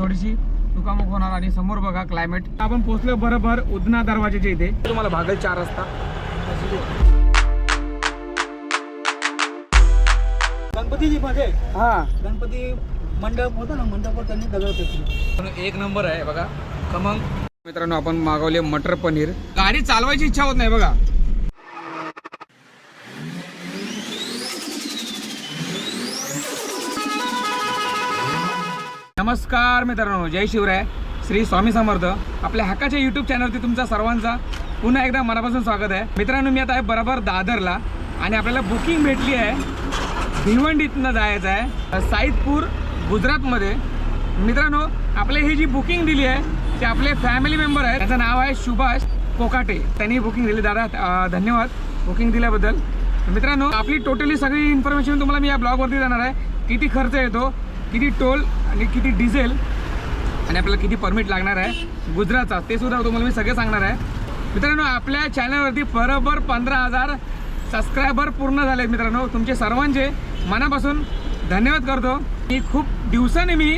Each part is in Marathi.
थोडीशी चुकामुक होणार आणि समोर बघा क्लायमेट आपण पोहोचलो बरोबर उदना दरवाजेच्या इथे. तुम्हाला भागल चार रस्ता. गणपतीची मध्ये हा. गणपती मंडप होतं ना मंडपावर त्यांनी दगड फेकली एक नंबर आहे बघा खमंग. मित्रांनो आपण मागवले मटर पनीर. गाडी चालवायची इच्छा होत नाही बघा. नमस्कार मित्रांनो जय शिवराय. श्री स्वामी समर्थ. आपल्या हक्काच्या युट्यूब चॅनलवरती तुमचा सर्वांचा पुन्हा एकदा मनापासून स्वागत आहे. मित्रांनो मी आता आहे बरोबर दादरला आणि आपल्याला बुकिंग भेटली आहे. भिवंडीतनं जायचं आहे साईदपूर गुजरातमध्ये. मित्रांनो आपले ही जी बुकिंग दिली आहे ते आपले फॅमिली मेंबर आहे त्याचं नाव आहे सुभाष कोकाटे. त्यांनी बुकिंग दिली. दादा धन्यवाद बुकिंग दिल्याबद्दल. मित्रांनो आपली टोटली सगळी इन्फॉर्मेशन तुम्हाला मी या ब्लॉगवरती जाणार आहे. किती खर्च येतो किती टोल आणि किती डिझेल आणि आपल्याला किती परमिट लागणार आहे? गुजरातचा. ते सुद्धा तुम्हाला मी सगळे सांगणार आहे. मित्रांनो आपल्या चॅनलवरती बरोबर पंधरा हजार सबस्क्रायबर पूर्ण झाले मित्रांनो. तुमचे सर्वांचे मनापासून धन्यवाद करतो. मी खूप दिवसाने मी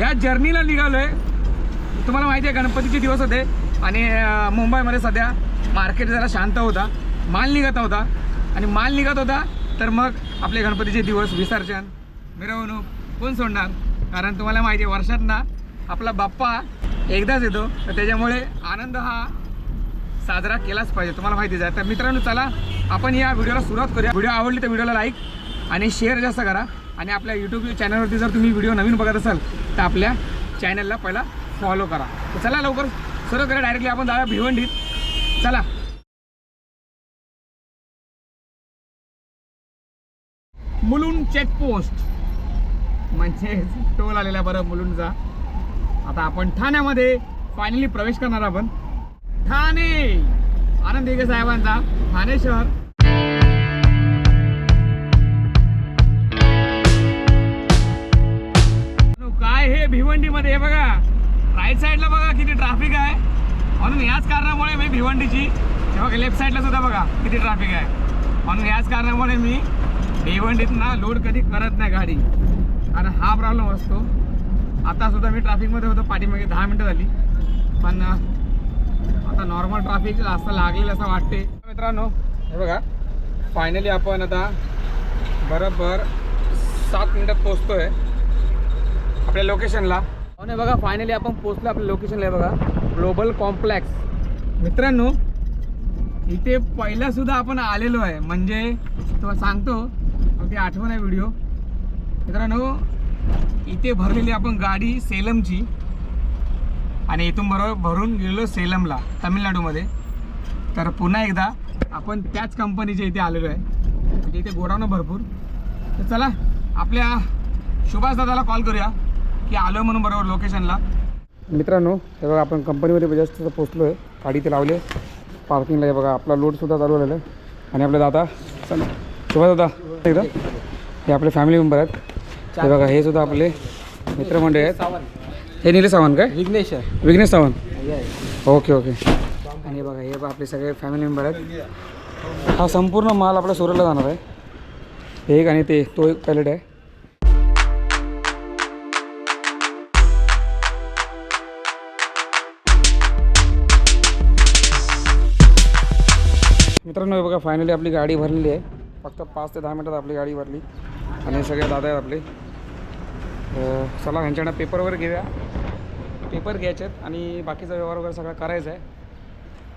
या जर्नीला निघालो आहे तुम्हाला माहिती आहे गणपतीचे दिवस होते. आणि मुंबईमध्ये सध्या मार्केट जरा शांत होता. माल निघत होता आणि माल निघत होता तर मग आपले गणपतीचे दिवस विसर्जन मिरवणूक कोण सोडणार. कारण तुम्हाला माहिती आहे वर्षात ना आपला बाप्पा एकदाच येतो. तर त्याच्यामुळे आनंद हा साजरा केलाच पाहिजे. तुम्हाला माहितीच आहे. तर मित्रांनो चला आपण या व्हिडिओला सुरुवात करूया. व्हिडिओ आवडली तर व्हिडिओला लाईक आणि शेअर जास्त करा. आणि आपल्या यूट्यूब चॅनलवरती जर तुम्ही व्हिडिओ नवीन बघत असाल तर आपल्या चॅनलला पहिला फॉलो करा. तर चला लवकर सुरू करा डायरेक्टली आपण जाऊया भिवंडीत. चला. मुलुंड चेकपोस्ट म्हणजे टोल आलेला बरं मुलुंडचा आता आपण ठाण्यामध्ये फायनली प्रवेश करणार आपण. ठाणे! आनंद दिगे साहेबांचा ठाणे शहर. काय हे भिवंडीमध्ये? हे बघा राईट साईडला बघा किती ट्रॅफिक आहे. म्हणून याच कारणामुळे मी भिवंडीची तेव्हा बघा लेफ्ट साईडला सुद्धा बघा किती ट्रॅफिक आहे. म्हणून याच कारणामुळे मी भिवंडीत ना लोड कधी करत नाही गाडी. कारण हा प्रॉब्लेम असतो. आता सुद्धा मी ट्रॅफिकमध्ये होतो पाठीमागे दहा मिनटं झाली. पण आता नॉर्मल ट्रॅफिक असं लागलेलं असं वाटते मित्रांनो हे बघा. फायनली आपण आता बरोबर सात मिनिटात पोचतोय आपल्या लोकेशनला आणि बघा फायनली आपण पोचलो आपल्या लोकेशनला आहे बघा. ग्लोबल कॉम्प्लेक्स मित्रांनो इथे पहिलासुद्धा आपण आलेलो आहे. म्हणजे तुम्हाला सांगतो अगदी आठवण आहे व्हिडिओ मित्रांनो इथे भरलेली आपण गाडी सेलमची. आणि इथून बरोबर भरून गेलो सेलमला तामिळनाडूमध्ये. तर पुन्हा एकदा आपण त्याच कंपनीच्या इथे आलेलो आहे. म्हणजे इथे गोडाऊन भरपूर. तर चला आपल्या सुभाष दादाला कॉल करूया की आलो म्हणून बरोबर लोकेशनला मित्रांनो हे बघा आपण कंपनीमध्ये जास्त पोचलो आहे गाडी ते लावले पार्किंगला हे बघा आपला लोडसुद्धा चालू झालेला आहे. आणि आपले दादा चला. सुभाष दादा एकदा. हे आपले फॅमिली मेंबर आहेत. हे बघा हे सुद्धा आपले मित्रमंडळी आहेत. हे निलेश सावंत काय? विघ्नेश. विघ्नेश सावंत. ओके ओके आणि बघा हे आपले सगळे फॅमिली मेंबर आहेत. हा संपूर्ण माल आपला सुरतला जाणार आहे. एक आणि ते तो एक पॅलेट आहे. मित्रांनो हे बघा फायनली आपली गाडी भरलेली आहे. फक्त पाच ते दहा मिनटात आपली गाडी भरली. आणि सगळे दादा आहेत आपले. चला ह्यांच्याकडनं पेपर वगैरे घेऊया. पेपर घ्यायचे आहेत आणि बाकीचा व्यवहार वगैरे सगळा करायचा आहे.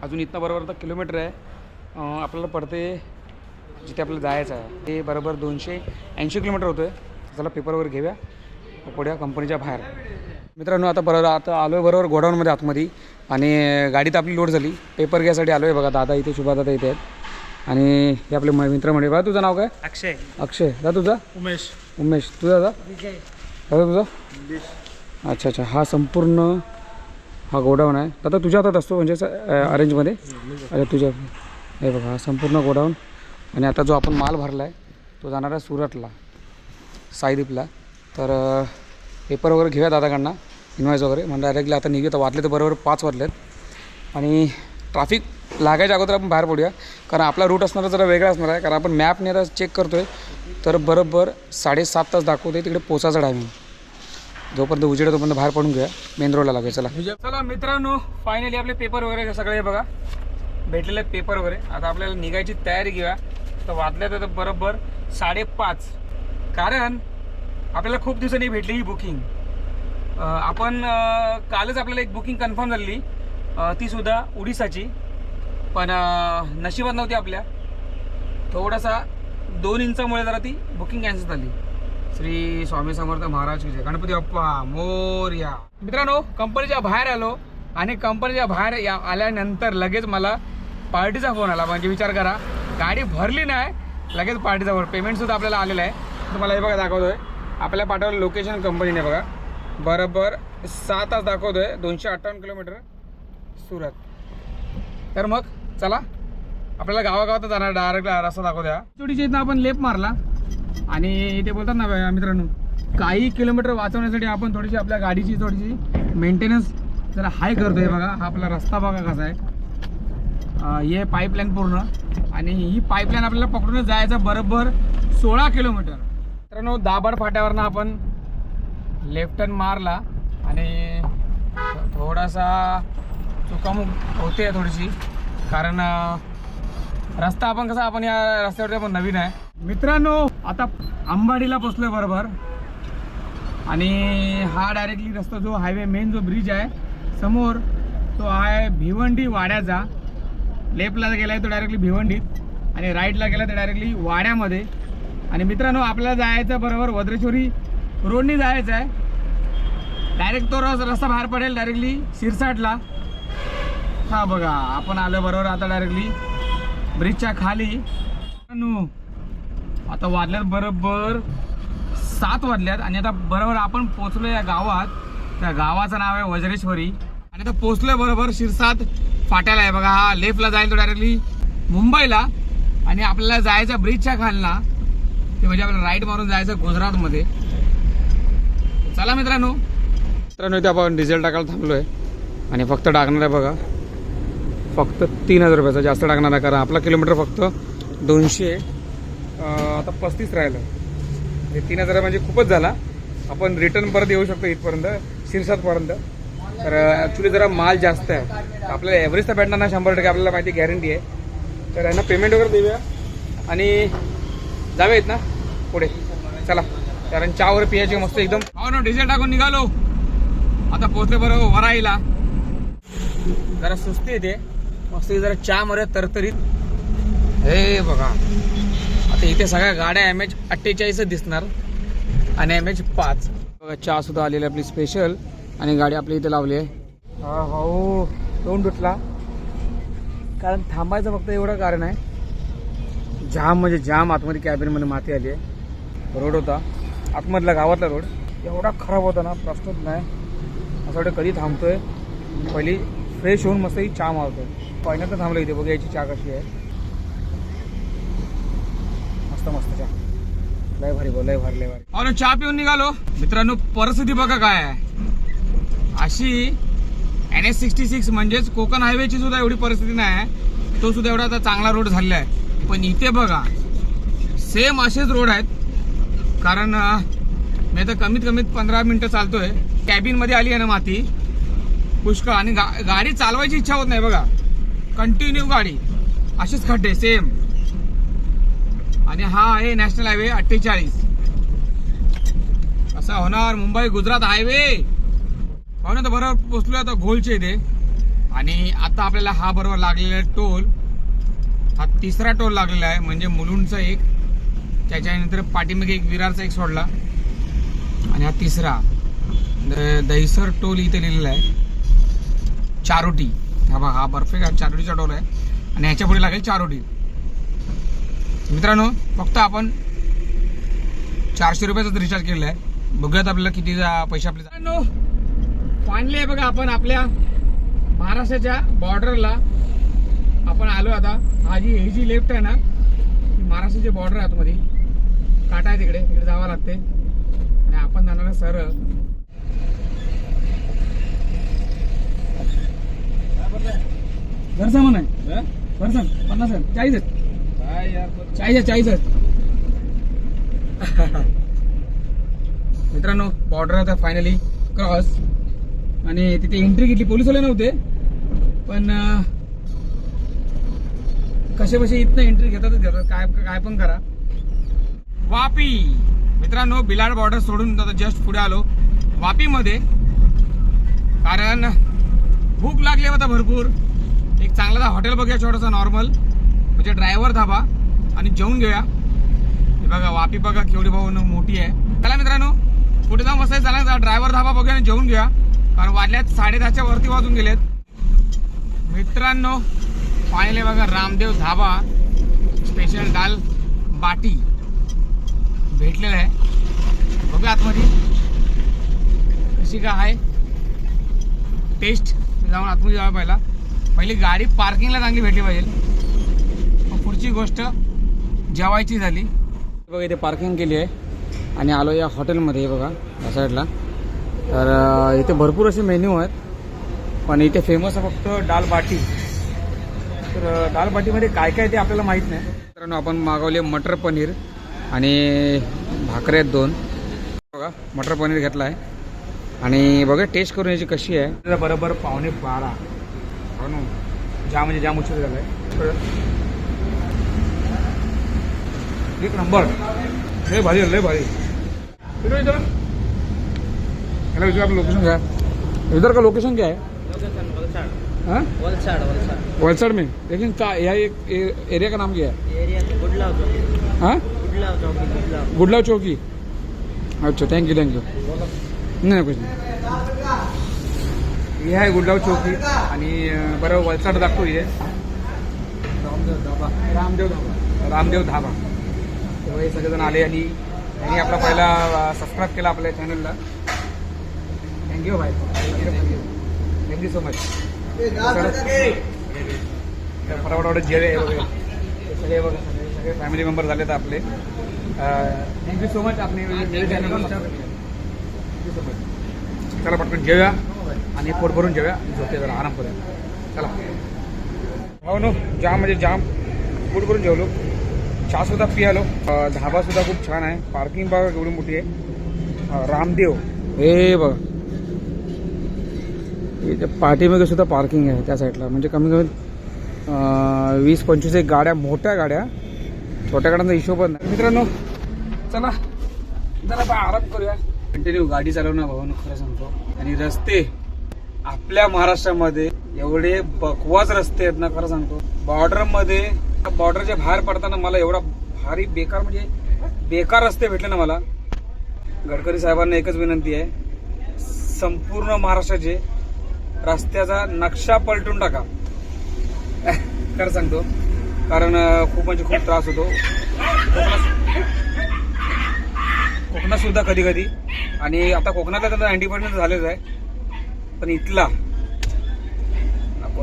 अजून इथनं बरोबर तर किलोमीटर आहे. आपल्याला पडते जिथे आपल्याला जायचं आहे. ते बरोबर दोनशे ऐंशी किलोमीटर होतं आहे चला पेपर वगैरे घेऊया. पुढ्या कंपनीच्या बाहेर. मित्रांनो आता बरोबर आता आलो आहे बरोबर गोडाऊनमध्ये आतमध्ये. आणि गाडी तर आपली लोड झाली. पेपर घ्यायसाठी आलो आहे बघा दादा इथे शुभा दादा इथे आहेत. आणि हे आपले मित्र म्हणजे बघा तुझं नाव काय? अक्षय. अक्षय. दादा तुझा? उमेश. उमेश. तुझा दादा विजय. दादा तुझा? अच्छा अच्छा. हा संपूर्ण हा गोडाऊन आहे. दादा तुझ्या हातात असतो म्हणजे अरेंजमध्ये अच्छा तुझ्या हे बघा हा संपूर्ण गोडाऊन. आणि आता जो आपण माल भरला आहे तो जाणार आहे सुरतला साईदीपला. तर पेपर वगैरे घेऊया दादाकडनं इन्व्हाइस वगैरे. म्हणजे डायरेक्टली आता निघूया तर वाजले तर बरोबर पाच वाजलेत आणि ट्रॅफिक लागायच्या अगोदर आपण बाहेर पडूया. कारण आपला रूट असणार जरा वेगळा असणार आहे. कारण आपण मॅपने आता चेक करतो आहे तर बरोबर साडेसात तास दाखवते तिकडे पोचायचा टायमिंग जोपर्यंत उजेड तोपर्यंत बाहेर पडून घ्या मेन रोडला लागेल चला. म्हणजे चला मित्रांनो फायनली आपले पेपर वगैरे सगळे बघा भेटलेले पेपर वगैरे. आता आपल्याला निघायची तयारी घेऊया. तर वाजल्या तर बरोबर साडेपाच. कारण आपल्याला खूप दिवसांनी भेटली ही बुकिंग आपण कालच आपल्याला एक बुकिंग कन्फर्म झालेली. तीसुद्धा ती सुद्धा उडीसाची. पण नशिबात नव्हती आपल्या. थोडासा दोन इंचामुळे जरा ती बुकिंग कॅन्सल झाली. श्री स्वामी समर्थ महाराज की जय. गणपती अप्पा मोर्या. मित्रांनो कंपनीच्या बाहेर आलो आणि कंपनीच्या बाहेर या आल्यानंतर लगेच मला पार्टीचा फोन आला. म्हणजे विचार करा गाडी भरली नाही लगेच पार्टीचा फोन. पेमेंटसुद्धा आपल्याला आलेलं आहे. तुम्हाला हे बघा दाखवतोय. आपल्या पाठवलं लोकेशन कंपनीने बघा. बरोबर सात तास दाखवतोय. दोनशे अठ्ठावन्न किलोमीटर सुरत. तर मग चला आपल्याला गावागावात जाणार डायरेक्ट रस्ता दाखवू द्या इथं आपण लेप मारला. आणि ते बोलतात ना मित्रांनो काही किलोमीटर वाचवण्यासाठी आपण थोडीशी आपल्या गाडीची थोडीशी मेंटेनन्स जरा हाय करतोय बघा. हा आपला रस्ता बघा कसा आहे. हे पाईपलाईन पूर्ण. आणि ही पाईपलाईन आपल्याला पकडूनच जायचं बरोबर सोळा किलोमीटर. मित्रांनो दाभाड फाट्यावरनं आपण लेफ्ट टर्न मारला. आणि थोडासा चुकामुक होते थोडीशी. कारण रस्ता आपण कसा आपण या रस्त्यावरती आपण नवीन आहे. मित्रांनो आता आंबाडीला पोचलोय बरोबर. आणि हा डायरेक्टली रस्ता जो हायवे मेन जो ब्रिज आहे समोर तो आहे भिवंडी वाड्याचा. लेफ्टला गेलाय तो डायरेक्टली भिवंडीत आणि राईटला गेला तर डायरेक्टली वाड्यामध्ये. आणि मित्रांनो आपल्याला जायचं बरोबर वज्रेश्वरी रोडनी जायचं आहे. डायरेक्ट तो रस रस्ता बाहेर पडेल डायरेक्टली शिरसाटला. हा बघा आपण आलो बरोबर आता डायरेक्टली ब्रिजच्या खाली. मित्रांनो, आता वाजल्यात बरोबर सात वाजल्यात आणि आता बरोबर आपण पोचलो या गावात. त्या गावाचं नाव आहे वज्रेश्वरी. आणि आता पोचलोय बरोबर शिरसात फाट्याला. आहे बघा हा लेफ्टला जाईल तो डायरेक्टली मुंबईला. आणि आपल्याला जायचं ब्रिजच्या खालना. ते म्हणजे आपल्याला राईट मारून जायचं गुजरातमध्ये. चला मित्रांनो. मित्रांनो इथे आपण डिझेल टाकायला थांबलो आहे आणि फक्त टाकणार आहे बघा. फक्त तीन हजार रुपयाचा जास्त टाकणार आहे कारण आपला किलोमीटर फक्त दोनशे. आता पस्तीस राहिलं. म्हणजे तीन हजार म्हणजे खूपच झाला. आपण रिटर्न परत येऊ शकतो इथपर्यंत शिरसातपर्यंत. तर ॲक्च्युली जरा माल जास्त आहे. आपल्याला ॲव्हरेज तर भेटणार ना शंभर टक्के आपल्याला माहिती गॅरंटी आहे. तर यांना पेमेंट वगैरे देऊया. आणि जाऊयात ना पुढे. चला. कारण चहावर वगैरे पियाची मस्त एकदम हो ना डिझेल टाकून निघालो. आता पोहोचले बरोबर हो, वराईला. जरा सुस्ती येते. मस्त जरा चहा मरे तरतरीत. हे बघा. तर इथे सगळ्या गाड्या एम एच अठ्ठेचाळीसच दिसणार आणि एम एच पाच. बघा चहा सुद्धा आलेली आपली स्पेशल आणि गाडी आपली इथे लावली आहे. हा हो तोंड उठला कारण थांबायचं फक्त एवढं कारण आहे. जाम म्हणजे जाम आतमध्ये कॅबिनमध्ये माती आली आहे. रोड होता. आतमधला गावातला रोड एवढा खराब होता ना प्रश्नच नाही. असं वाटतं कधी थांबतोय. पहिली फ्रेश होऊन मस्त ही चहा मारतोय. पहिल्यांदा थांबलं इथे. बघा याची चहा कशी आहे. मस्त मस्त चहा. लय भारी बोल लय भारी लय भारी. अरे चहा पिऊन निघालो. मित्रांनो परिस्थिती बघा काय आहे. अशी एन एस सिक्स्टी सिक्स म्हणजेच कोकण हायवेची सुद्धा एवढी परिस्थिती नाही आहे. तो सुद्धा एवढा आता चांगला रोड झालेला आहे. पण इथे बघा सेम असेच रोड आहेत. कारण मी आता कमीत कमीत पंधरा मिनटं चालतोय. कॅबिनमध्ये आली आहे ना माती. पुष्कळ. आणि गा गाडी चालवायची इच्छा होत नाही बघा. कंटिन्यू गाडी. असेच खड्डे सेम आणि हा आहे नॅशनल हायवे अठ्ठेचाळीस. असा होणार मुंबई गुजरात हायवे. हो ना तर बरोबर पोचलो आता घोलचे इथे. आणि आता आपल्याला हा बरोबर लागलेला टोल. हा तिसरा टोल लागलेला आहे म्हणजे मुलुंडचा एक. त्याच्यानंतर पाठीमागे एक विरारचा एक सोडला. आणि हा तिसरा. द- दहिसर टोल इथे लिहिलेला आहे. चारोटी. हा बघा हा परफेक्ट चारोटीचा टोल आहे. आणि ह्याच्या पुढे लागेल चारोटी. मित्रांनो फक्त आपण चारशे रुपयाचा रिचार्ज केलेला आहे बघूयात आपल्याला किती पैसे आपले फायनली आहे बघा आपण आपल्या महाराष्ट्राच्या बॉर्डरला आपण आलो आता. हा जी ही जी लेफ्ट आहे ना महाराष्ट्राची बॉर्डर आहे आतमध्ये. काटा आहे तिकडे तिकडे जावं लागते आणि आपण जाणार आहे सरळ. घरचा म्हण आहे. घरचा पन्नास आहे चाळीस आहेत चाळीस चाळीस मित्रांनो बॉर्डर आता फायनली क्रॉस आणि तिथे एंट्री घेतली. पोलिसवाले नव्हते. पण कसे बसे इथनं एंट्री घेतातच घेतात. काय काय पण करा. वापी. मित्रांनो बिलाड बॉर्डर सोडून आता जस्ट पुढे आलो. वापीमध्ये कारण भूक लागली होता भरपूर. एक चांगला हॉटेल बघूया छोटासा नॉर्मल म्हणजे ड्रायव्हर धाबा आणि जेवून घेऊया. हे बघा वापी बघा केवढी भाऊ मोठी आहे. चला मित्रांनो कुठे जाऊन बसायचं. चला ड्रायव्हर धाबा बघूया आणि जेवून घेऊया. कारण वाजल्यात साडेदहाच्या वरती वाजून गेलेत. मित्रांनो पाहिले बघा रामदेव धाबा स्पेशल दाल बाटी भेटलेलं आहे. बघूया आतमध्ये. कशी काय आहे? टेस्ट जाऊन आतमध्ये जावं पहिला. पहिली गाडी पार्किंगला चांगली भेटली पाहिजे. मग पुढची गोष्ट जेवायची झाली. बघा इथे पार्किंग केली आहे. आणि आलो या हॉटेलमध्ये बघा या साईडला तर इथे भरपूर असे मेन्यू आहेत. पण इथे फेमस आहे फक्त दाल बाटी. तर दाल बाटीमध्ये काय काय ते आपल्याला माहीत नाही. मित्रांनो आपण मागवले मटर पनीर आणि भाकरे आहेत दोन. बघा मटर पनीर घेतला आहे. आणि बघा टेस्ट करून याची कशी आहे. बरोबर पावणे बारा. हो ना. जाम म्हणजे जाम उशीर झाला आहे एक नंबर. लय भारी लय भारी. इधर इधर आपलं लोकेशन घ्या इधर का लोकेशन क्या? है? वलसाड मी में लेकिन का यह एक ए- एरिया का नाम क्या? है? गुडलाव चौकी. अच्छा थँक्यू थँक्यू नाही कुछ नाही. हे आहे गुडलाव चौकी आणि बरं वलसाड दाखवू हे. रामदेव धाबा. रामदेव धाबा. रामदेव धाबा. तेव्हा हे सगळेजण आले आणि त्यांनी आपला पहिला सबस्क्राईब केला आपल्या चॅनलला थँक्यू भाई. थँक्यू सो मच फटाफट जेवे हे वगैरे सगळे बघा सगळे सगळे फॅमिली मेंबर झालेत आपले. Thank you so much thank you much चला पटकन जेव्या आणि पोट भरून जेव्या झोपे जरा आराम करूया. चला. हो नो जाम म्हणजे जाम. पोट भरून जेवलो. चहा सुद्धा पियालो अं, धाबा सुद्धा खूप छान आहे. पार्किंग बघा एवढी मोठी आहे. रामदेव. हे बघ. इथे पाठीमागे सुद्धा पार्किंग आहे त्या साईडला म्हणजे कमी कमी वीस पंचवीस एक गाड्या मोठ्या गाड्या. छोट्या गाड्यांचा हिशोब नाही. मित्रांनो चला. जरा बा आराम करूया. कंटिन्यू गाडी चालवणं भावानं खरं सांगतो. आणि रस्ते आपल्या महाराष्ट्रामध्ये एवढे बकवास रस्ते आहेत ना खरं सांगतो. बॉर्डरमध्ये बॉर्डरच्या बाहेर पडताना मला एवढा भारी बेकार म्हणजे बेकार रस्ते भेटले ना मला. गडकरी साहेबांना एकच विनंती आहे संपूर्ण महाराष्ट्राचे रस्त्याचा नक्षा पलटून टाका. खरं सांगतो कारण खूप म्हणजे खूप त्रास होतो. कोकणात सुद्धा कधी कधी आणि आता कोकणातला तर नाईन्टी पर्सेंट झालेच आहे पण इथला.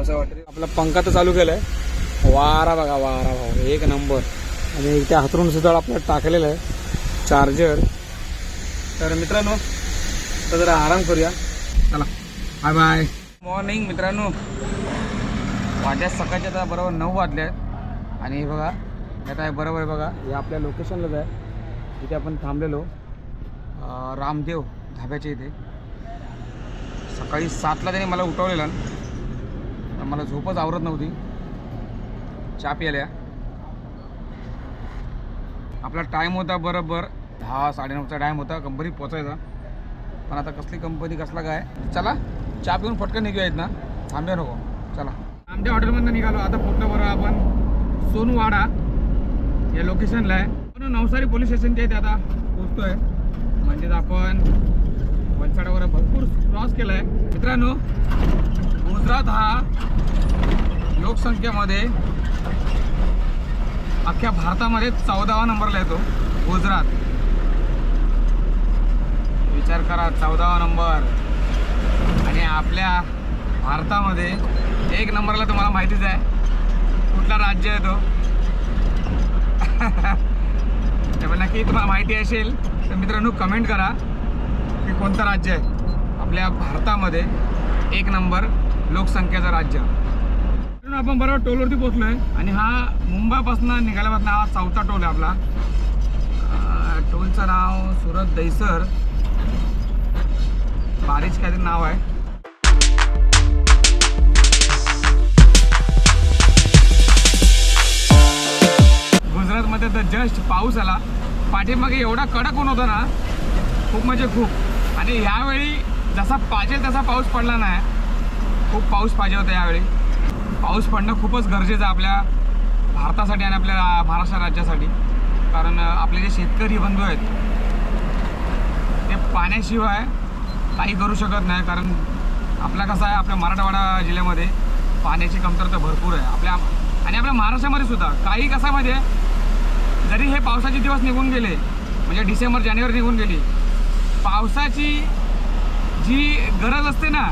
असं वाटतं. आपला पंखा तर चालू केलाय. वारा बघा वारा भाऊ. एक नंबर. आणि इथे हातरून सुद्धा आपल्याला टाकलेलं आहे. चार्जर तर मित्रांनो तर जरा आराम करूया. चला. बाय बाय मॉर्निंग मित्रांनो. माझ्या सकाळच्या आता बरोबर नऊ वाजले आहेत. आणि हे बघा आता आहे बरोबर आहे बघा. हे आपल्या लोकेशनलाच आहे. इथे आपण थांबलेलो. रामदेव धाब्याच्या इथे. सकाळी सातला त्याने मला उठवलेलं. मला झोपच आवरत नव्हती. चहा प्यायल्या आपला टाईम होता बरोबर दहा साडेनऊचा टाईम होता. कंपनीत पोचायचा पण आता कसली कंपनी कसला काय? चला चहा पिऊन फटकन निघूया ना. थांबे नको. चला. आमच्या हॉटेलमधनं निघालो. आता पुढलं बरं आपण. सोनवाडा या लोकेशनला आहे. पण नवसारी पोलीस स्टेशनच्या इथे आता पोचतोय म्हणजेच आपण वलसाडावर भरपूर क्रॉस केला आहे मित्रांनो गुजरात हा लोकसंख्येमध्ये अख्ख्या भारतामध्ये चौदावा नंबरला येतो गुजरात. विचार करा चौदावा नंबर. आणि आपल्या भारतामध्ये एक नंबरला तुम्हाला माहितीच आहे कुठला राज्य आहे तो? त्यामुळे नक्की तुम्हाला माहिती असेल तर मित्रांनो कमेंट करा की कोणतं राज्य आहे आपल्या भारतामध्ये एक नंबर लोकसंख्येचं राज्य. आपण बरोबर टोलवरती पोहोचलो आहे आणि हा मुंबईपासून निघाल्यापासून हा चौथा टोल आहे आपला. टोलचं नाव सुरत दैसर बारीच काहीतरी नाव आहे. गुजरातमध्ये तर जस्ट पाऊस आला. पाठीमागे एवढा कडक ऊन होता ना खूप म्हणजे खूप. आणि यावेळी जसा पाहिजे तसा पाऊस पडला नाही. खूप पाऊस पाहिजे होता यावेळी. पाऊस पडणं खूपच गरजेचं आहे आपल्या भारतासाठी आणि आपल्या महाराष्ट्र राज्यासाठी. कारण आपले जे शेतकरी बंधू आहेत ते पाण्याशिवाय काही करू शकत नाही. कारण आपला कसं आहे आपल्या मराठवाडा जिल्ह्यामध्ये पाण्याची कमतरता भरपूर आहे. आपल्या आणि आपल्या महाराष्ट्रामध्ये सुद्धा काही कसं म्हणजे जरी हे पावसाचे दिवस निघून गेले म्हणजे डिसेंबर जानेवारी निघून गेली पावसाची जी गरज असते ना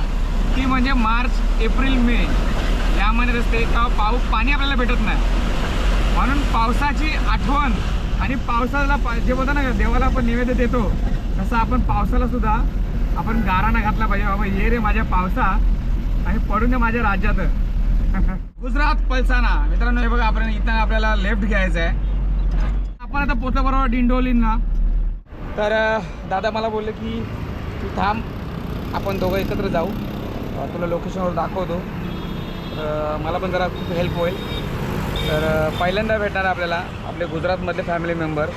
ती म्हणजे मार्च एप्रिल मे. या रस्ते असते का पाऊ पाणी आपल्याला भेटत नाही. म्हणून पावसाची आठवण आणि पावसाला पा जे बोलतो ना देवाला आपण निवेद्य देतो तसं आपण पावसाला सुद्धा आपण गाराणा घातला पाहिजे. बाबा ये रे माझ्या पावसा आणि पडून दे माझ्या राज्यात. गुजरात पलसाना मित्रांनो हे बघा आपण इथं आपल्याला लेफ्ट घ्यायचं आहे. आपण आता पोचलं बरोबर डिंडोलींना तर दादा मला बोलले की तू थांब आपण दोघं एकत्र जाऊ. तुला लोकेशनवर दाखवतो. तर मला पण जरा खूप हेल्प होईल. तर पहिल्यांदा भेटणार आपल्याला आपले गुजरातमधले फॅमिली मेंबर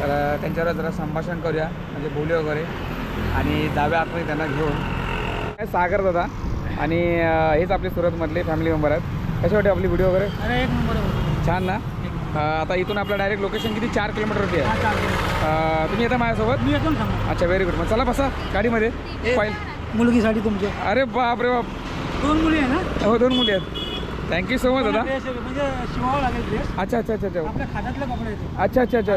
तर त्यांच्यावर जरा संभाषण करूया म्हणजे बोलूया वगैरे. आणि जाव्या आतमध्ये त्यांना घेऊन. काय सागर दादा आणि हेच आपले सुरतमधले फॅमिली मेंबर आहेत. कसे वाटते आपली व्हिडिओ वगैरे? अरे एक नंबर आहे. छान ना? आता इथून आपलं डायरेक्ट लोकेशन किती? चार किलोमीटरवरती आहे. तुम्ही येता माझ्यासोबत? मी येतो अच्छा व्हेरी गुड मग चला बसा गाडीमध्ये. मुलगीसाठी तुमचे. अरे बाप रे बाप. दोन मुली आहे ना? हो दोन मुली आहेत. थँक्यू सो मच दादा. ड्रेस म्हणजे शिवावं लागेल ड्रेस अच्छा अच्छा अच्छा अच्छा. आपल्या खात्यातले कपडे येते अच्छा अच्छा अच्छा.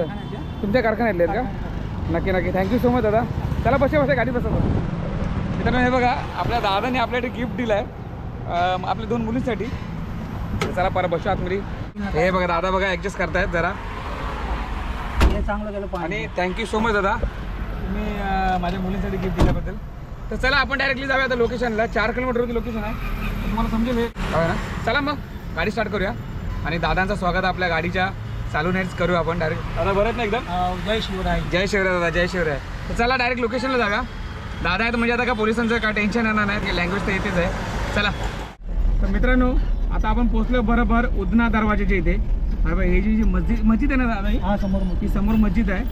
तुमच्या कारखान्यातले आहेत का? नक्की नक्की. थँक्यू सो मच दादा. चला बसे बसे गाडी बसा मित्रांनो हे बघा आपल्या दादाने आपल्याकडे गिफ्ट दिलं आहे आपल्या दोन मुलींसाठी. चला परत बसू आतमध्ये. हे बघा दादा बघा ॲडजस्ट करतायत जरा. हे चांगलं केलं आणि थँक्यू सो मच दादा. तुम्ही माझ्या मुलींसाठी गिफ्ट दिल्याबद्दल. तर चला आपण डायरेक्टली जाऊया आता लोकेशनला चार किलोमीटरवरती लोकेशन आहे. तुम्हाला समजेल हे. ना? चला मग गाडी स्टार्ट करूया. आणि दादांचं स्वागत आपल्या गाडीच्या. चालू नाहीच करूया आपण डायरेक्ट दादा बरं ना एकदम? अं, जय शिवराय. जय शिवराय दादा जय शिवराय. तर चला डायरेक्ट लोकेशनला जाऊया. दादा आहेत म्हणजे आता का पोलिसांचं काय टेन्शन येणार नाही लँग्वेज तर येतेच आहे. चला. तर मित्रांनो आता आपण पोहोचलो बरोबर उदना दरवाजाच्या इथे. हे जी जी मस्जिद मस्जिद आहे ना दादा ही? हा समोर ही समोर मस्जिद आहे.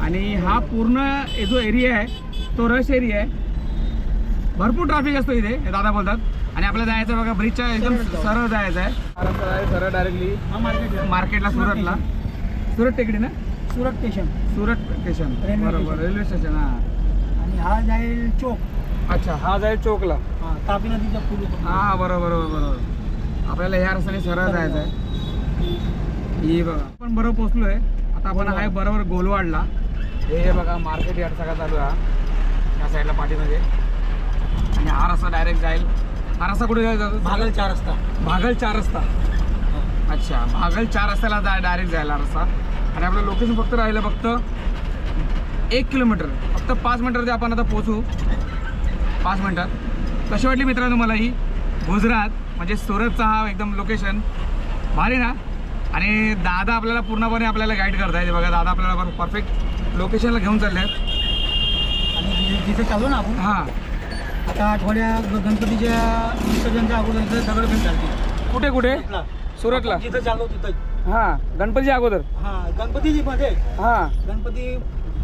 आणि हा पूर्ण हे जो एरिया आहे तो रश एरिया आहे. भरपूर ट्रॅफिक असतो इथे हे दादा बोलतात. आणि आपल्याला जायचं बघा ब्रिजच्या एकदम सरळ जायचं आहे. सरळ डायरेक्टली हा मार्केट मार्केटला सुरतला. सुरत टेकडी ना? सुरत स्टेशन सुरत स्टेशन बरोबर. रेल्वे स्टेशन हां. आणि हा जाईल चोक. अच्छा हा जाईल चौकला. हा तापी नदीच्या पुल हा बरोबर बरोबर आपल्याला ह्या रस्त्याने सरळ जायचं. आहे ही बघा. आपण बरोबर पोचलोय आता आपण आहे बरोबर गोलवाडला. हे बघा मार्केट यार्ड सगळा चालू आहे या साईडला पाठीमध्ये हा रस्ता डायरेक्ट जाईल. हा रस्ता कुठे जायचा भागल चार रस्ता. भागल चार रस्ता. अच्छा भागल चार रस्त्याला जाय डायरेक्ट जायला रस्ता आणि आपलं लोकेशन फक्त राहिलं फक्त एक किलोमीटर फक्त पाच मिनटावरती आपण आता पोचू पाच मिनटात कशी वाटली मित्रांनो मला ही? गुजरात म्हणजे सुरतचा हा एकदम लोकेशन भारी ना? आणि दादा आपल्याला पूर्णपणे आपल्याला गाईड करतायत. बघा दादा आपल्याला परफेक्ट लोकेशनला घेऊन चालले आहेत आणि जि- जिथे चालू ना आपण. हां. आता आठवड्या गणपतीच्या विसर्जनच्या अगोदर इथे दगडफेक चालते कुठे कुठे? सुरतला. जिथं चाललो तिथं. हां गणपती अगोदर. हा गणपतीची मध्ये हां. गणपती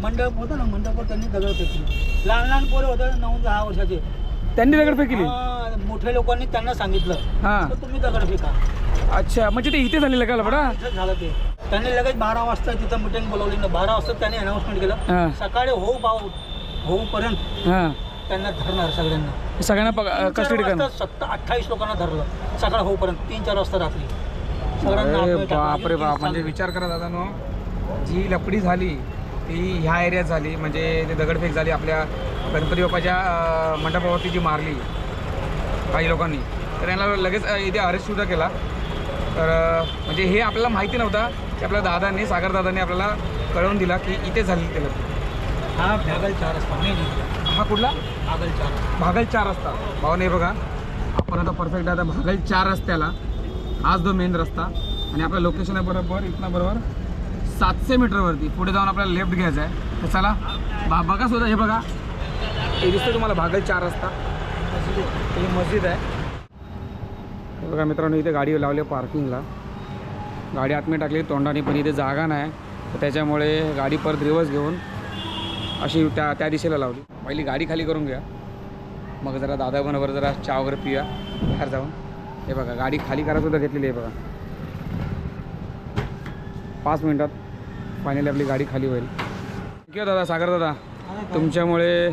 मंडप होतं ना मंडपावर त्यांनी दगड फेकली. लहान लहान पोरं होतं नऊ दहा वर्षाचे. त्यांनी दगडफेक केली हा, मोठ्या लोकांनी त्यांना सांगितलं. हां. तर तुम्ही दगड फेका. अच्छा म्हणजे ते इथे झालेलं का लफडा? इथं झालं ते. त्यांनी लगेच बारा वाजता तिथं मिटिंग बोलवली. ना बारा वाजता त्यांनी अनाऊन्समेंट केलं. हां. सकाळी होऊ पाऊ होऊपर्यंत. हां. त्यांना धरणार सगळ्यांना सगळ्यांना कस्टडी करणार सत्तर अठ्ठावीस लोकांना धरलं सकाळ होऊपर्यंत तीन चार वाजता रात्री सगळ्यांना अरे आतमध्ये टाकलं. बाप रे बाप म्हणजे. विचार करा दादा नो जी लपडी झाली ती ह्या एरियात झाली म्हणजे ते दगडफेक झाली आपल्या गणपती बाप्पाच्या अं, मंडपावरती जी मारली काही लोकांनी तर यांना लगेच अं, इथे अरेस्ट सुद्धा केला तर अं, म्हणजे हे आपल्याला माहिती नव्हता की आपल्या दादांनी सागर दादांनी आपल्याला कळवून दिला की इथे झाली ते लपडी. हा भागल चार असता नाही नाही. हा कुठला? भागल चार. भागल चार रस्ता. भाऊ नाही बघा. आपण आता परफेक्ट आता भागल चार रस्त्याला हाच जो मेन रस्ता आणि आपलं लोकेशन आहे बरोबर इथनं बरोबर सातशे मीटरवरती पुढे जाऊन आपल्याला लेफ्ट घ्यायचं आहे. तर चला बा बघा सुद्धा हे बघा. हे दिसतं तुम्हाला भागल चार रस्ता. ही मस्जिद आहे. हे बघा मित्रांनो इथे गाडी लावली पार्किंगला गाडी आतमध्ये टाकली तोंडाने पण इथे जागा नाही. तर त्याच्यामुळे गाडी परत रिवर्स घेऊन अशी त्या त्या दिशेला लावली. पहिली गाडी खाली करून घ्या. मग जरा दादा बरोबर जरा चहा वगैरे पिया. बाहेर जाऊन. हे बघा गाडी खाली करा सुद्धा घेतलेली आहे बघा. पाच मिनटात फायनली आपली गाडी खाली होईल. किंवा दादा सागर दादा. तुमच्यामुळे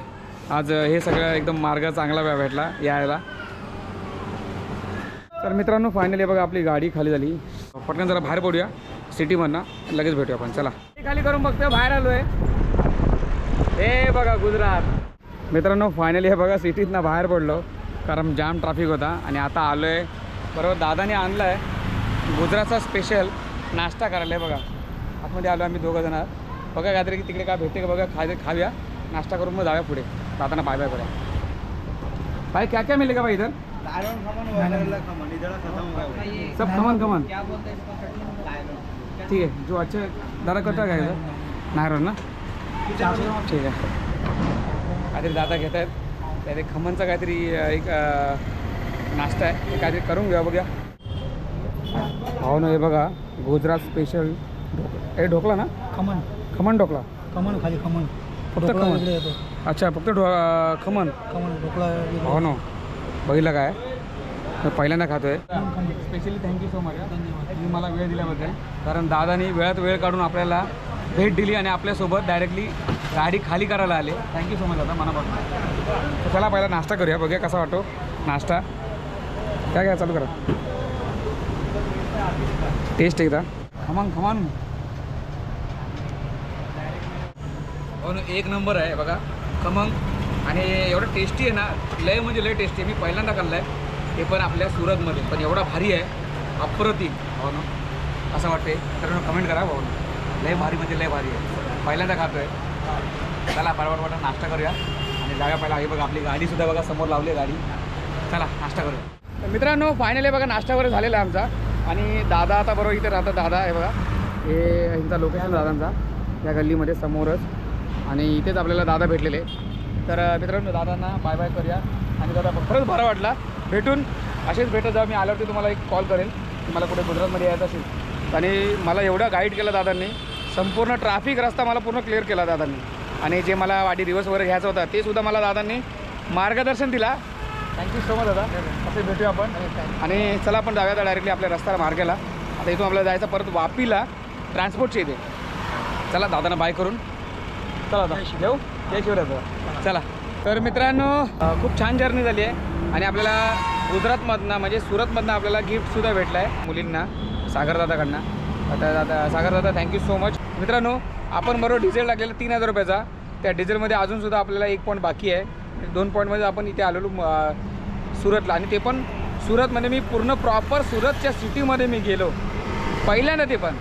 आज हे सगळं एकदम मार्ग चांगला भे- भेटला यायला. तर मित्रांनो फायनली बघा आपली गाडी खाली झाली. पटकन जरा बाहेर पडूया. सिटीमधनं लगेच भेटूया आपण. चला. खाली करून बघतो बाहेर आलोय. हे बघा गुजरात. मित्रांनो फायनली हे बघा सिटीतनं बाहेर पडलो कारण जाम ट्रॅफिक होता आणि आता आलो आहे बरोबर दादाने आणलं आहे गुजरातचा स्पेशल नाश्ता करायला आहे बघा. आतमध्ये आलो आम्ही दोघं जण. बघा काहीतरी की तिकडे काय भेटते का बघा खा खाऊया. नाश्ता करून मग जाऊया पुढे. दादांना बाय बाय करूया. भाई क्या क्या मिलेगा भाई इधर? सब खमन खमन ठीक आहे जो अच्छा दादा कटा काय नाही ना? ठीक आहे काहीतरी दादा घेत आहेत. त्याने खमनचा काहीतरी एक नाश्ता आहे. ते काहीतरी करून घ्या बघूया. हो ना हे बघा गुजरात स्पेशल हे ढोकला ना? खमन. खमन ढोकला. खमन खाली खमन. फक्त येतो. अच्छा फक्त ढो अ, खमन. ढोकळा वेगळे. हो ना बघितलं काय? पहिल्यांदा खातोय. Khaman, khaman. Specially thank you so much तुम्ही मला वेळ दिल्याबद्दल. कारण दादानी वेळात वेळ काढून आपल्याला भेट दिली आणि आपल्यासोबत डायरेक्टली गाडी खाली करायला आले. थँक्यू सो मच दादा. मनापासून. चला पहिला नाश्ता करूया. बघूया कसा वाटतो नाश्ता. काय काय चालू करा टेस्ट एकदा. खमंग खमान हो ना एक नंबर आहे बघा. खमंग. आणि एवढं टेस्टी आहे ना लय म्हणजे लय टेस्टी आहे. मी पहिल्यांदा खाल्लं आहे ते पण आपल्या सुरतमध्ये. पण एवढा भारी आहे. अप्रतिम. हो ना. असं वाटते तर कमेंट करा. हो भाऊ लय भारी म्हणजे लय भारी आहे. पहिल्यांदा खातो आहे चला बरोबर वाटत नाश्ता करूया. आणि जागा पहिला. आहे बघा आपली गाडीसुद्धा बघा समोर लावली आहे गाडी. चला नाश्ता करूया. मित्रांनो फायनली बघा नाश्ता वगैरे झालेला आहे आमचा. आणि दादा आता बरोबर इथे राहतात. दादा आहे बघा. हे यांचा लोकेशन दादांचा या गल्लीमध्ये समोरच. आणि इथेच आपल्याला दादा भेटलेले तर मित्रांनो दादांना बाय बाय करूया. आणि दादा खरंच बरं वाटला. भेटून असेच भेटत जा. मी आल्यावरती तुम्हाला एक कॉल करेल तुम्हाला कुठे गुजरातमध्ये यायचं असेल. आणि मला एवढा गाईड केलं दादांनी. संपूर्ण ट्रॅफिक रस्ता मला पूर्ण क्लिअर केला दादांनी. आणि जे मला वाडी रिवर्स वगैरे घ्यायचा होता ते सुद्धा मला दादांनी मार्गदर्शन दिला. थँक्यू सो मच दादा. असे भेटूया आपण. आणि चला आपण जाऊया डायरेक्टली आपल्या रस्त्याला मार्गेला. आता इथून आपल्याला जायचं परत वापीला. ट्रान्सपोर्टच्या इथे. चला दादांना बाय करून. चला दादा. येऊ? जय शिवराज दादा. चला. तर मित्रांनो खूप छान जर्नी झाली आहे. आणि आपल्याला गुजरातमधनं म्हणजे सुरतमधनं आपल्याला गिफ्टसुद्धा भेटलं आहे मुलींना सागरदादाकडनं. आता दादा सागरदादा थँक्यू सो मच मित्रांनो आपण बरोबर डिझेल टाकलेला तीन हजार रुपयाचा. त्या डिझेलमध्ये अजूनसुद्धा आपल्याला एक पॉईंट बाकी आहे. दोन पॉईंटमध्ये आपण इथे आलेलो सुरतला. आणि ते पण सुरतमध्ये मी पूर्ण प्रॉपर सुरतच्या सिटीमध्ये मी गेलो. पहिल्यांदा ते पण.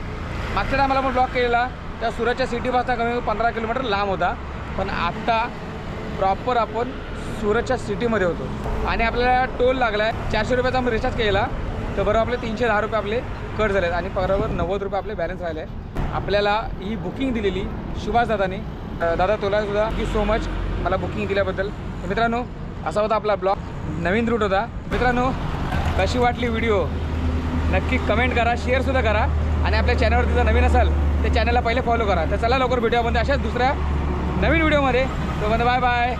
मागच्या टायमाला पण ब्लॉक केलेला. त्या सुरतच्या सिटीपासून कमी पंधरा किलोमीटर लांब होता. पण आत्ता प्रॉपर आपण सुरतच्या सिटीमध्ये होतो. आणि आपल्याला टोल लागला आहे चारशे रुपयाचा आम्ही रिचार्ज केला तर बरोबर आपले तीनशे दहा रुपये आपले कट झाले आणि बरोबर नव्वद रुपये आपले बॅलन्स राहिले आपल्याला ही बुकिंग दिलेली सुभाष दादाने. दादा तुला सुद्धा की सो मच मला बुकिंग दिल्याबद्दल. मित्रांनो असा होता आपला ब्लॉग नवीन रूट होता. मित्रांनो कशी वाटली व्हिडिओ नक्की कमेंट करा शेअरसुद्धा करा. आणि आपल्या चॅनलवरती जर नवीन असाल तर चॅनलला पहिले फॉलो करा. तर चला लवकर व्हिडिओमध्ये अशाच दुसऱ्या नवीन व्हिडिओमध्ये तोपर्यंत बाय बाय